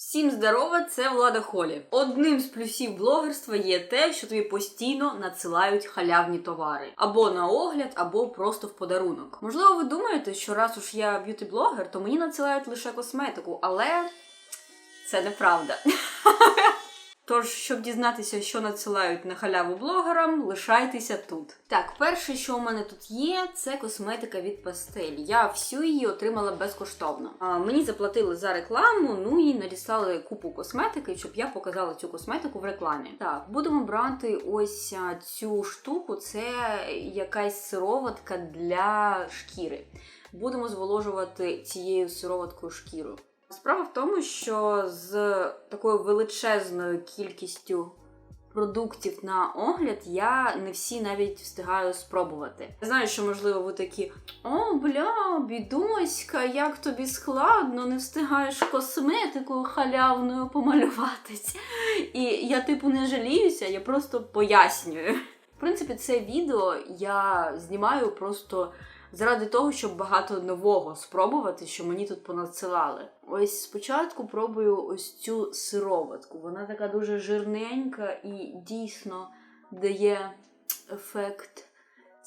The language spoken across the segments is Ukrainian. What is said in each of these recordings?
Всім здорова, це Влада Холі. Одним з плюсів блогерства є те, що тобі постійно надсилають халявні товари або на огляд, або просто в подарунок. Можливо, ви думаєте, що раз уж я б'юті-блогер, то мені надсилають лише косметику, але це неправда. Тож, щоб дізнатися, що надсилають на халяву блогерам, лишайтеся тут. Так, перше, що у мене тут є, це косметика від пастель. Я всю її отримала безкоштовно. А, мені заплатили за рекламу, ну і надіслали купу косметики, щоб я показала цю косметику в рекламі. Так, будемо брати ось цю штуку. Це якась сироватка для шкіри. Будемо зволожувати цією сироваткою шкіру. Справа в тому, що з такою величезною кількістю продуктів на огляд я не всі навіть встигаю спробувати. Я знаю, що можливо ви такі: о, бля, бідоська, як тобі складно, не встигаєш косметикою халявною помалюватись. І я, типу, не жаліюся, я просто пояснюю. В принципі, це відео я знімаю просто заради того, щоб багато нового спробувати, що мені тут понадсилали. Ось спочатку пробую ось цю сироватку. Вона така дуже жирненька і дійсно дає ефект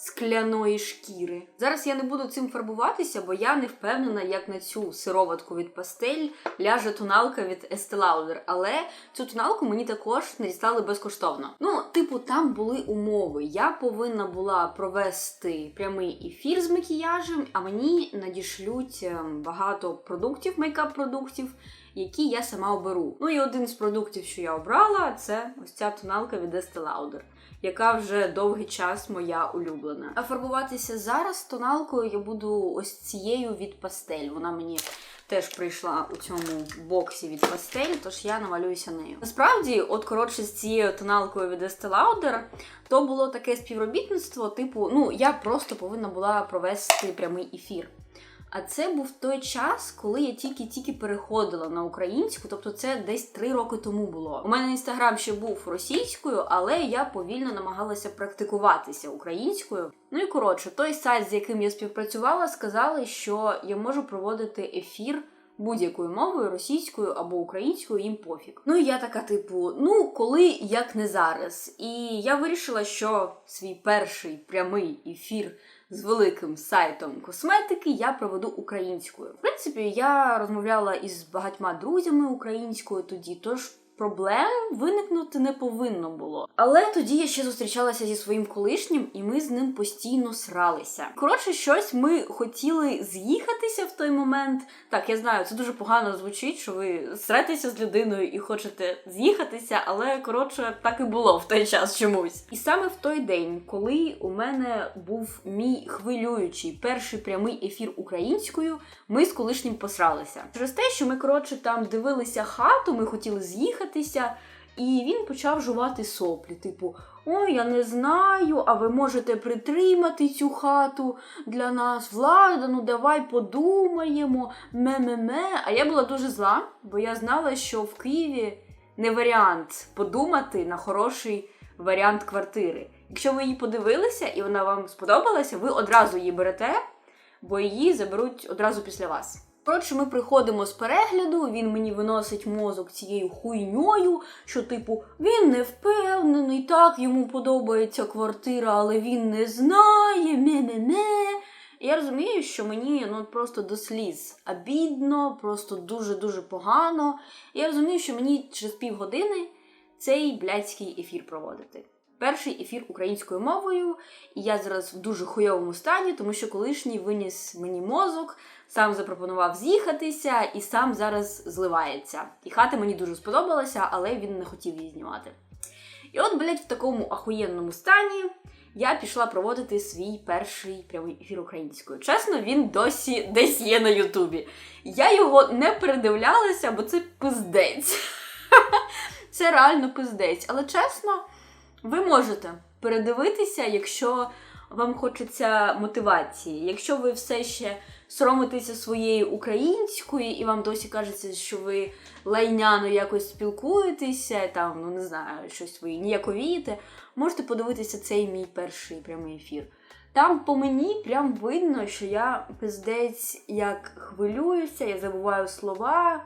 скляної шкіри. Зараз я не буду цим фарбуватися, бо я не впевнена, як на цю сироватку від пастель ляже тоналка від Estee Lauder. Але цю тоналку мені також надіслали безкоштовно. Ну, типу, там були умови. Я повинна була провести прямий ефір з макіяжем, а мені надішлють ем, багато продуктів, мейкап-продуктів. Які я сама оберу. Ну і один з продуктів, що я обрала, це ось ця тоналка від Estee Lauder яка вже довгий час моя улюблена. А фарбуватися зараз тоналкою я буду ось цією від пастель. Вона мені теж прийшла у цьому боксі від пастель, тож я намалююся нею. Насправді, от коротше, з цією тоналкою від Estee Lauder, то було таке співробітництво, типу, ну я просто повинна була провести прямий ефір. А це був той час, коли я тільки-тільки переходила на українську, тобто це десь три роки тому було. У мене інстаграм ще був російською, але я повільно намагалася практикуватися українською. Ну і коротше, той сайт, з яким я співпрацювала, сказали, що я можу проводити ефір. Будь-якою мовою, російською або українською, їм пофіг. Ну я така, типу, ну коли як не зараз. І я вирішила, що свій перший прямий ефір з великим сайтом косметики я проведу українською. В принципі, я розмовляла із багатьма друзями українською тоді, тож. Проблем виникнути не повинно було. Але тоді я ще зустрічалася зі своїм колишнім, і ми з ним постійно сралися. Коротше, щось ми хотіли з'їхатися в той момент. Так, я знаю, це дуже погано звучить, що ви сретеся з людиною і хочете з'їхатися, але коротше, так і було в той час чомусь. І саме в той день, коли у мене був мій хвилюючий перший прямий ефір українською, ми з колишнім посралися. Через те, що ми коротше там дивилися хату, ми хотіли з'їхати. І він почав жувати соплі, типу, ой, я не знаю, а ви можете притримати цю хату для нас, влада, ну давай подумаємо, ме-ме-ме. А я була дуже зла, бо я знала, що в Києві не варіант подумати на хороший варіант квартири. Якщо ви її подивилися і вона вам сподобалася, ви одразу її берете, бо її заберуть одразу після вас. Коротше, ми приходимо з перегляду, він мені виносить мозок цією хуйньою, що, типу, він не впевнений, так, йому подобається квартира, але він не знає, ме-ме-ме. Я розумію, що мені ну просто до сліз обідно, просто дуже-дуже погано. Я розумію, що мені через півгодини цей блядський ефір проводити. Перший ефір українською мовою, і я зараз в дуже хуйовому стані, тому що колишній виніс мені мозок, сам запропонував з'їхатися і сам зараз зливається. І хата мені дуже сподобалася, але він не хотів її знімати. І от, блядь, в такому ахуєнному стані я пішла проводити свій перший прямий ефір українською. Чесно, він досі десь є на Ютубі. Я його не передивлялася, бо це пиздець. Це реально пиздець. Але чесно. Ви можете передивитися, якщо вам хочеться мотивації. Якщо ви все ще соромитеся своєю українською, і вам досі кажеться, що ви лайняно якось спілкуєтеся, там, ну не знаю, щось ви ніяковієте, можете подивитися цей мій перший прямий ефір. Там по мені прям видно, що я пиздець як хвилююся, я забуваю слова.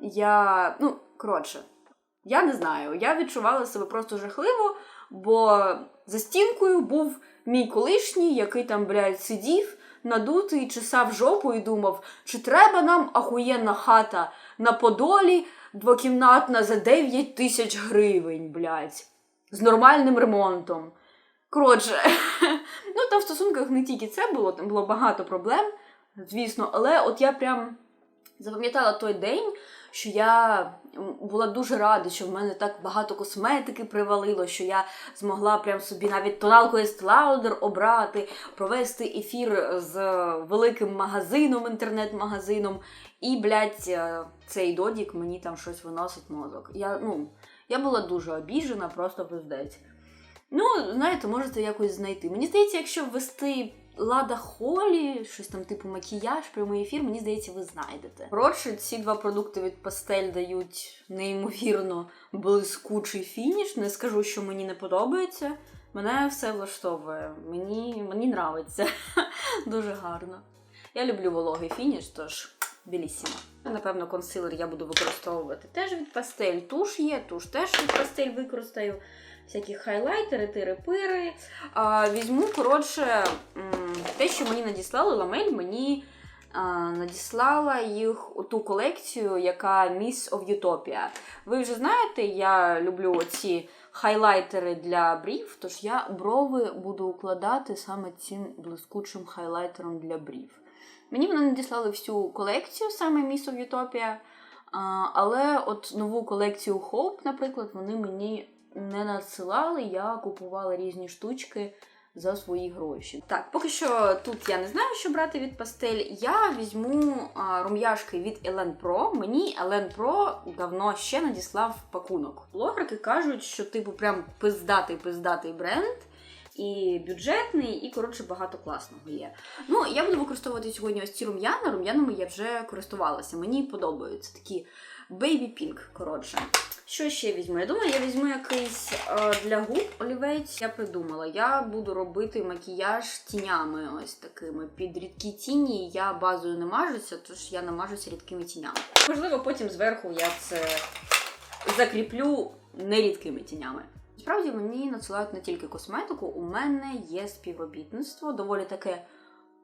я. Ну, коротше, я не знаю. Я відчувала себе просто жахливо, бо за стінкою був мій колишній, який там, блядь, сидів, надутий, чесав жопу і думав, чи треба нам ахуєнна хата на Подолі двокімнатна за 9 тисяч гривень, блядь, з нормальним ремонтом. Коротше, ну там в стосунках не тільки це було, там було багато проблем, звісно, але от я прям запам'ятала той день, що я була дуже рада, що в мене так багато косметики привалило, що я змогла прям собі навіть тоналку Lauder обрати, провести ефір з великим магазином, інтернет-магазином. І, блядь, е, цей додік мені там щось виносить мозок. Я, ну, я була дуже обіжена, просто пиздець. Ну, знаєте, можете якось знайти. Мені здається, якщо ввести Лада Холі, щось там типу макіяж, прямий ефір, мені здається, ви знайдете. Коротше, ці два продукти від пастель дають неймовірно блискучий фініш. Не скажу, що мені не подобається. Мене все влаштовує. Мені, мені нравиться. Дуже гарно. Я люблю вологий фініш, тож білісімо. Напевно, консилер я буду використовувати теж від пастель. Туш є, туш теж від пастель використаю. Всякі хайлайтери, тири-пири. Візьму, коротше, те, що мені надіслали, ламель мені надіслала їх у ту колекцію, яка Miss of Utopia. Ви вже знаєте, я люблю оці хайлайтери для брів, тож я брови буду укладати саме цим блискучим хайлайтером для брів. Мені вони надіслали всю колекцію, саме Miss of Utopia, але от нову колекцію Hope, наприклад, вони мені не надсилали, я купувала різні штучки за свої гроші. Так, поки що тут я не знаю, що брати від пастель. Я візьму а, рум'яшки від Elen Pro. Мені Elen Pro давно ще надіслав пакунок. Блогерки кажуть, що типу прям пиздатий пиздатий бренд. І бюджетний, і коротше багато класного є. Ну, я буду використовувати сьогодні ось ці рум'яна. Рум'янами я вже користувалася. Мені подобаються такі Pink, коротше. Що ще візьму? Я думаю, я візьму якийсь е, для губ олівець. Я придумала. Я буду робити макіяж тінями ось такими. Під рідкі тіні я базою не мажуся, тож я намажуся рідкими тінями. Можливо, потім зверху я це закріплю нерідкими тінями. Справді мені надсилають не тільки косметику, у мене є співробітництво, доволі таке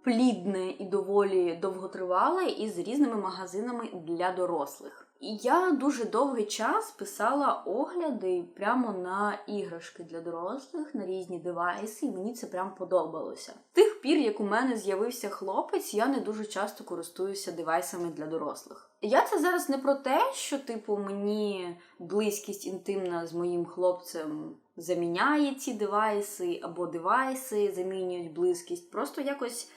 плідне і доволі довготривале із різними магазинами для дорослих. Я дуже довгий час писала огляди прямо на іграшки для дорослих, на різні девайси, і мені це прям подобалося. Тих пір, як у мене з'явився хлопець, я не дуже часто користуюся девайсами для дорослих. Я це зараз не про те, що, типу, мені близькість інтимна з моїм хлопцем заміняє ці девайси, або девайси замінюють близькість. Просто якось,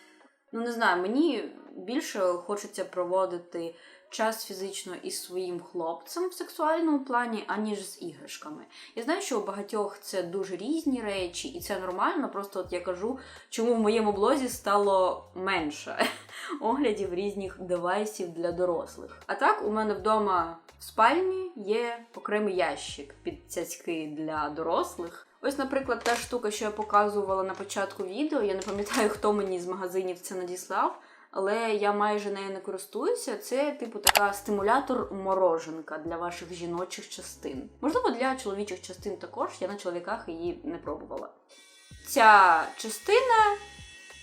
ну не знаю, мені більше хочеться проводити час фізично із своїм хлопцем в сексуальному плані, аніж з іграшками. Я знаю, що у багатьох це дуже різні речі, і це нормально. Просто от я кажу, чому в моєму блозі стало менше оглядів різних девайсів для дорослих. А так, у мене вдома в спальні є окремий ящик під цяцьки для дорослих. Ось, наприклад, та штука, що я показувала на початку відео. Я не пам'ятаю, хто мені з магазинів це надіслав але я майже нею не користуюся. Це, типу, така стимулятор-мороженка для ваших жіночих частин. Можливо, для чоловічих частин також, я на чоловіках її не пробувала. Ця частина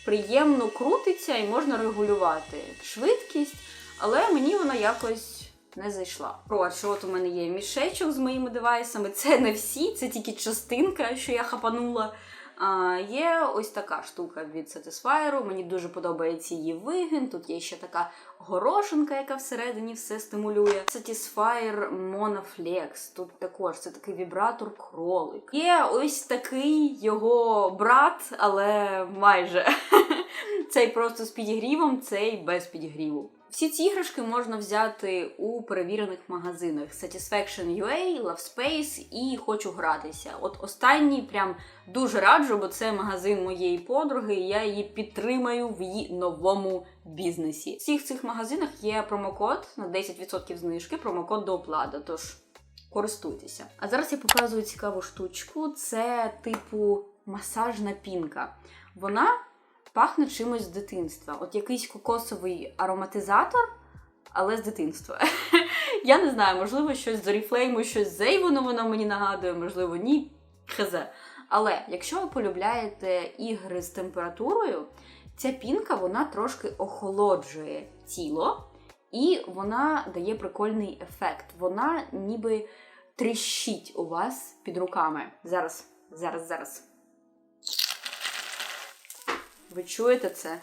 приємно крутиться і можна регулювати швидкість, але мені вона якось. Не зайшла. Коротше, от у мене є мішечок з моїми девайсами. Це не всі, це тільки частинка, що я хапанула. А, Є ось така штука від Satisfyer, Мені дуже подобається її вигін. Тут є ще така горошинка, яка всередині все стимулює. Satisfyer Monoflex. Тут також це такий вібратор кролик. Є ось такий його брат, але майже цей просто з підігрівом, цей без підігріву. Всі ці іграшки можна взяти у перевірених магазинах Satisfaction UA, Lovespace і хочу гратися. От останній прям дуже раджу, бо це магазин моєї подруги, і я її підтримаю в її новому бізнесі. В всіх цих магазинах є промокод на 10% знижки, промокод до оплати, тож користуйтеся. А зараз я показую цікаву штучку: це типу масажна пінка. Вона пахне чимось з дитинства. От якийсь кокосовий ароматизатор, але з дитинства. Я не знаю, можливо, щось з Oriflame, щось з Avon воно мені нагадує, можливо, ні. Хз. Але якщо ви полюбляєте ігри з температурою, ця пінка вона трошки охолоджує тіло, і вона дає прикольний ефект. Вона ніби тріщить у вас під руками. Зараз, зараз, зараз. Ви чуєте це?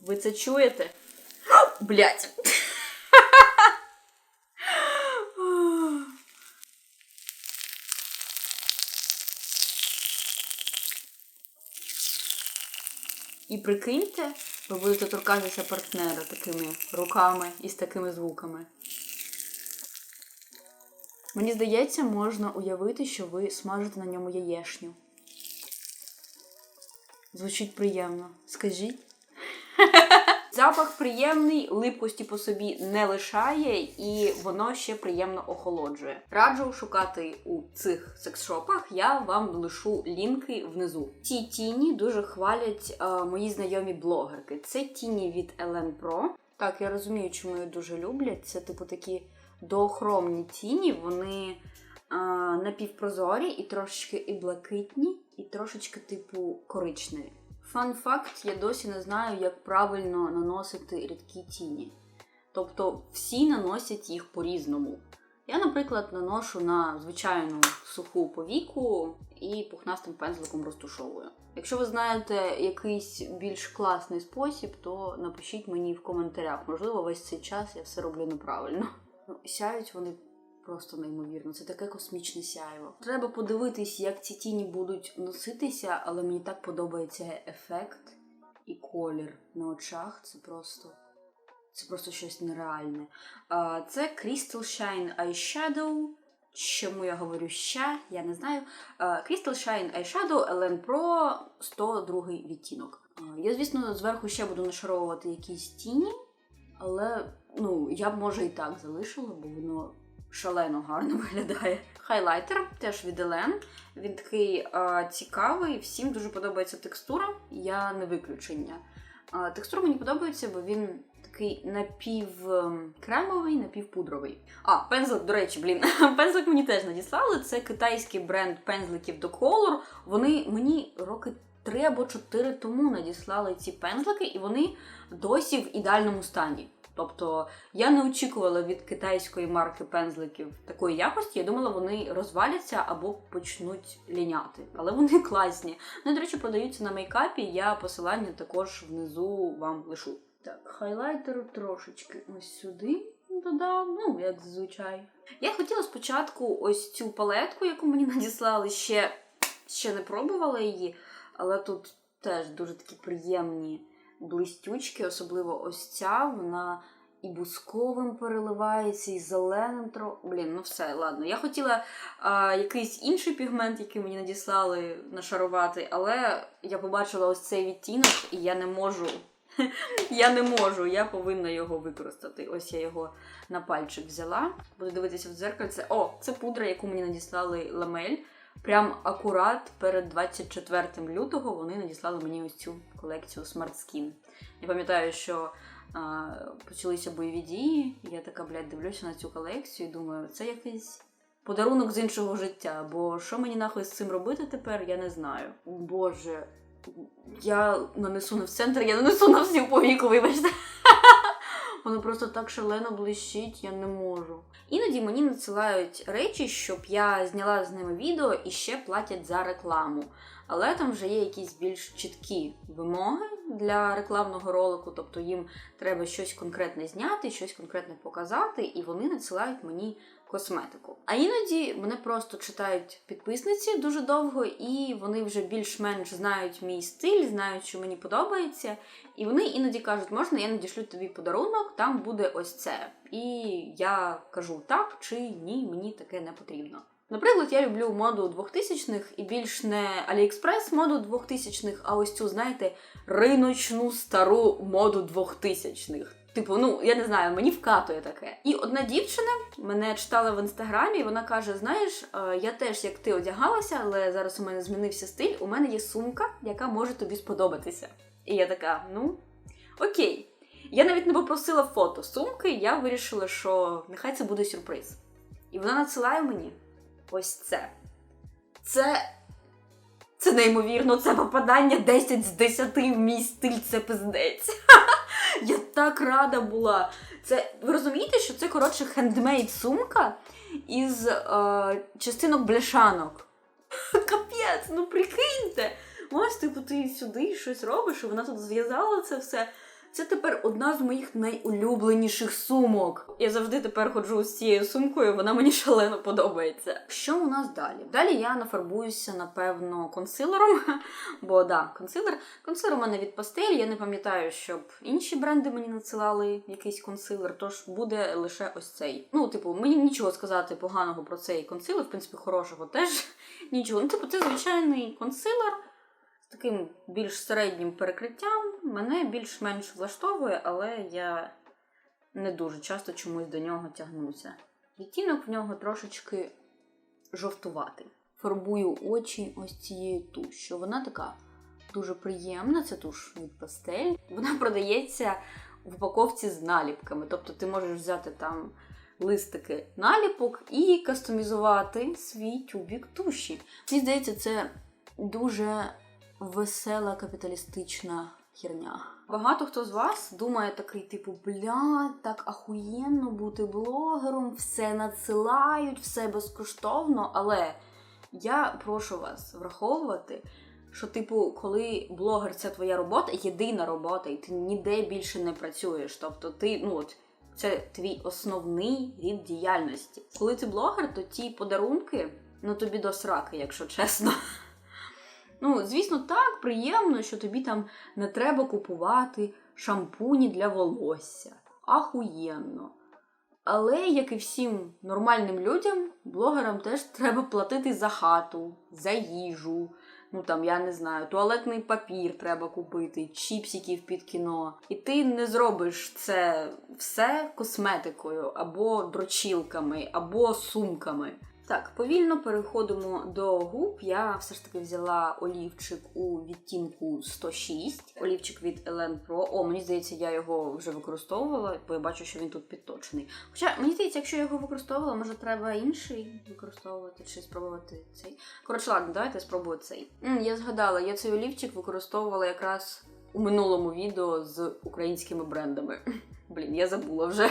Ви це чуєте? Блять. І прикиньте, ви будете торкатися партнера такими руками і з такими звуками. Мені здається, можна уявити, що ви смажите на ньому яєшню. Звучить приємно. Скажіть. Запах приємний, липкості по собі не лишає, і воно ще приємно охолоджує. Раджу шукати у цих секс-шопах. Я вам лишу лінки внизу. Ці тіні дуже хвалять е, мої знайомі блогерки. Це тіні від Ellen Pro. Так, я розумію, чому її дуже люблять. Це типу такі доохромні тіні. Вони а, напівпрозорі і трошечки і блакитні, і трошечки типу коричневі. Фан факт, я досі не знаю, як правильно наносити рідкі тіні. Тобто всі наносять їх по-різному. Я, наприклад, наношу на звичайну суху повіку і пухнастим пензликом розтушовую. Якщо ви знаєте якийсь більш класний спосіб, то напишіть мені в коментарях. Можливо, весь цей час я все роблю неправильно. Ну, сяють вони просто неймовірно. Це таке космічне сяйво. Треба подивитись, як ці тіні будуть носитися, але мені так подобається ефект і колір на очах. Це просто. Це просто щось нереальне. Це Crystal Shine Eyeshadow. Чому я говорю ще, я не знаю. Crystal Shine Eyeshadow Ellen Pro 102 відтінок. Я, звісно, зверху ще буду нашаровувати якісь тіні, але ну, я б може і так залишила, бо воно шалено гарно виглядає. Хайлайтер теж від Елен. Він такий а, цікавий, всім дуже подобається текстура, я не виключення. А, текстура мені подобається, бо він такий напівкремовий, напівпудровий. А, пензлик, до речі, блін, пензлик мені теж надіслали. Це китайський бренд пензликів The Color. Вони мені роки три або чотири тому надіслали ці пензлики, і вони досі в ідеальному стані. Тобто я не очікувала від китайської марки пензликів такої якості. Я думала, вони розваляться або почнуть ліняти. Але вони класні. Вони, до речі, продаються на мейкапі. Я посилання також внизу вам лишу. Так, хайлайтер трошечки ось сюди додам, ну, як зазвичай. Я хотіла спочатку ось цю палетку, яку мені надіслали, ще, ще не пробувала її, але тут теж дуже такі приємні блистючки, особливо ось ця, вона і бусковим переливається, і зеленим тро. Блін, ну все, ладно. Я хотіла а, якийсь інший пігмент, який мені надіслали нашарувати, але я побачила ось цей відтінок, і я не можу. Я не можу, я повинна його використати. Ось я його на пальчик взяла. Буду дивитися в дзеркальце. О, це пудра, яку мені надіслали ламель. Прям акурат перед 24 лютого вони надіслали мені ось цю колекцію Smart Skin. Я пам'ятаю, що а, почалися бойові дії, і я така, блядь, дивлюся на цю колекцію і думаю, це якийсь подарунок з іншого життя. Бо що мені нахуй з цим робити тепер, я не знаю. Боже, я нанесу не в центр, я нанесу на всю повіку, вибачте. Воно просто так шалено блищить, я не можу. Іноді мені надсилають речі, щоб я зняла з ними відео і ще платять за рекламу. Але там вже є якісь більш чіткі вимоги для рекламного ролику, тобто їм треба щось конкретне зняти, щось конкретне показати, і вони надсилають мені косметику. А іноді мене просто читають підписниці дуже довго, і вони вже більш-менш знають мій стиль, знають, що мені подобається. І вони іноді кажуть, можна я надішлю тобі подарунок, там буде ось це. І я кажу так чи ні, мені таке не потрібно. Наприклад, я люблю моду 2000-х і більш не Аліекспрес моду 2000-х, а ось цю, знаєте, риночну стару моду 2000-х. Типу, ну я не знаю, мені вкатує таке. І одна дівчина мене читала в інстаграмі, і вона каже: Знаєш, е, я теж як ти одягалася, але зараз у мене змінився стиль. У мене є сумка, яка може тобі сподобатися. І я така, ну окей. Я навіть не попросила фото сумки, я вирішила, що нехай це буде сюрприз. І вона надсилає мені ось це. Це. Це неймовірно, це попадання 10 з 10 в мій стиль, це пиздець. Я так рада була. Це ви розумієте, що це коротше хендмейд сумка із е, частинок бляшанок. Капець, ну прикиньте. Ось типу ти сюди щось робиш, і вона тут зв'язала це все. Це тепер одна з моїх найулюбленіших сумок. Я завжди тепер ходжу з цією сумкою, вона мені шалено подобається. Що у нас далі? Далі я нафарбуюся, напевно, консилером. Бо да, консилер. Консилер у мене від пастель. Я не пам'ятаю, щоб інші бренди мені надсилали якийсь консилер, тож буде лише ось цей. Ну, типу, мені нічого сказати поганого про цей консилер, в принципі, хорошого теж нічого. Ну, типу, це звичайний консилер з таким більш середнім перекриттям. Мене більш-менш влаштовує, але я не дуже часто чомусь до нього тягнуся. Відтінок в нього трошечки жовтуватий. Фарбую очі ось цією тушю. Вона така дуже приємна, це туш від пастель. Вона продається в упаковці з наліпками. Тобто ти можеш взяти там листики наліпок і кастомізувати свій тюбік туші. Мені здається, це дуже весела капіталістична херня. Багато хто з вас думає такий, типу, бля, так ахуєнно бути блогером, все надсилають, все безкоштовно, але я прошу вас враховувати, що, типу, коли блогер це твоя робота, єдина робота, і ти ніде більше не працюєш. Тобто ти, ну от. Це твій основний рід діяльності. Коли ти блогер, то ті подарунки, ну тобі до сраки, якщо чесно. Ну, звісно, так приємно, що тобі там не треба купувати шампуні для волосся. Ахуєнно. Але, як і всім нормальним людям, блогерам теж треба платити за хату, за їжу. Ну там, я не знаю, туалетний папір треба купити, чіпсиків під кіно. І ти не зробиш це все косметикою, або дрочілками, або сумками. Так, повільно переходимо до губ. Я все ж таки взяла олівчик у відтінку 106, олівчик від Elen Pro. О, мені здається, я його вже використовувала, бо я бачу, що він тут підточений. Хоча мені здається, якщо я його використовувала, може треба інший використовувати чи спробувати цей. Коротше, ладно, давайте спробую цей. Я згадала, я цей олівчик використовувала якраз у минулому відео з українськими брендами. Блін, я забула вже.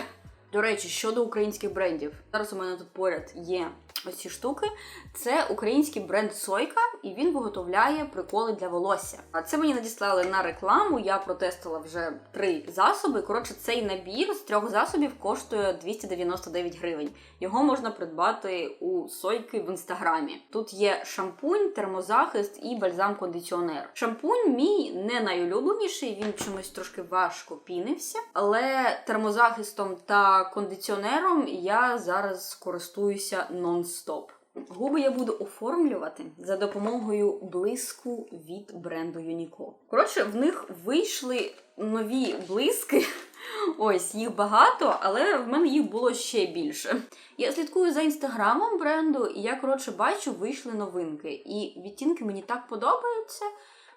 До речі, щодо українських брендів, зараз у мене тут поряд є ось ці штуки. Це український бренд Сойка, і він виготовляє приколи для волосся. А це мені надіслали на рекламу. Я протестила вже три засоби. Коротше, цей набір з трьох засобів коштує 299 гривень. Його можна придбати у Сойки в інстаграмі. Тут є шампунь, термозахист і бальзам-кондиціонер. Шампунь мій не найулюбленіший, він чомусь трошки важко пінився, але термозахистом та кондиціонером я зараз користуюся нон-стоп. Губи я буду оформлювати за допомогою блиску від бренду Uniqlo. Коротше, в них вийшли нові блиски. Ось їх багато, але в мене їх було ще більше. Я слідкую за інстаграмом бренду, і я коротше бачу, вийшли новинки. І відтінки мені так подобаються.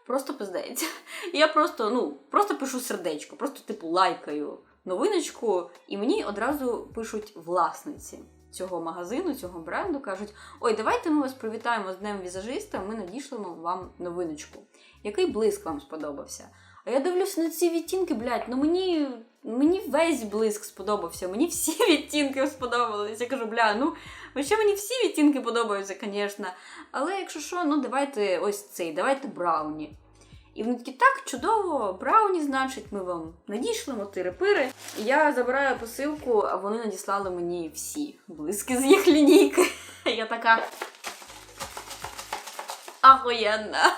Просто пиздець. Я просто, ну, просто пишу сердечко, просто типу лайкаю новиночку, і мені одразу пишуть власниці цього магазину, цього бренду, кажуть: Ой, давайте ми вас привітаємо з Днем візажиста, ми надішлемо вам новиночку. Який блиск вам сподобався? А я дивлюся на ці відтінки, блядь, ну мені, мені весь блиск сподобався, мені всі відтінки сподобались. Я кажу, бля, ну ще мені всі відтінки подобаються, звісно. Але якщо що, ну давайте ось цей, давайте брауні. І вони такі, так, чудово, брауні, значить, ми вам надішлемо тири-пири. І я забираю посилку, а вони надіслали мені всі блиски з їх лінійки. Я така. Ахуєнна.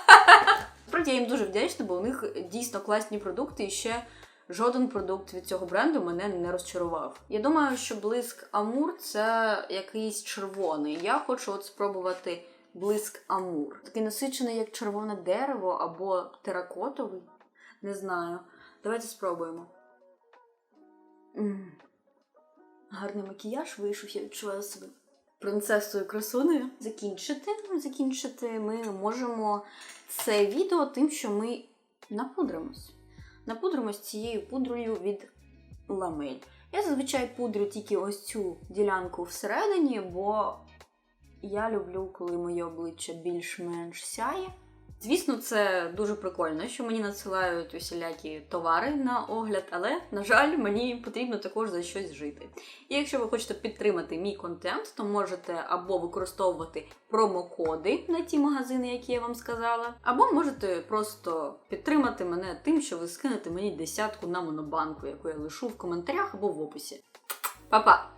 Справді я їм дуже вдячна, бо у них дійсно класні продукти і ще. Жоден продукт від цього бренду мене не розчарував. Я думаю, що блиск Амур це якийсь червоний. Я хочу от спробувати блиск Амур. Такий насичений, як червоне дерево або теракотовий. Не знаю. Давайте спробуємо. М. Гарний макіяж вийшов, я відчуваю себе принцесою красунею. Закінчити. Закінчити ми можемо це відео тим, що ми напудримось. Напудримось цією пудрою від ламель. Я зазвичай пудрю тільки ось цю ділянку всередині, бо я люблю, коли моє обличчя більш-менш сяє. Звісно, це дуже прикольно, що мені надсилають усілякі товари на огляд, але, на жаль, мені потрібно також за щось жити. І якщо ви хочете підтримати мій контент, то можете або використовувати промокоди на ті магазини, які я вам сказала, або можете просто підтримати мене тим, що ви скинете мені десятку на монобанку, яку я лишу в коментарях або в описі. Па-па!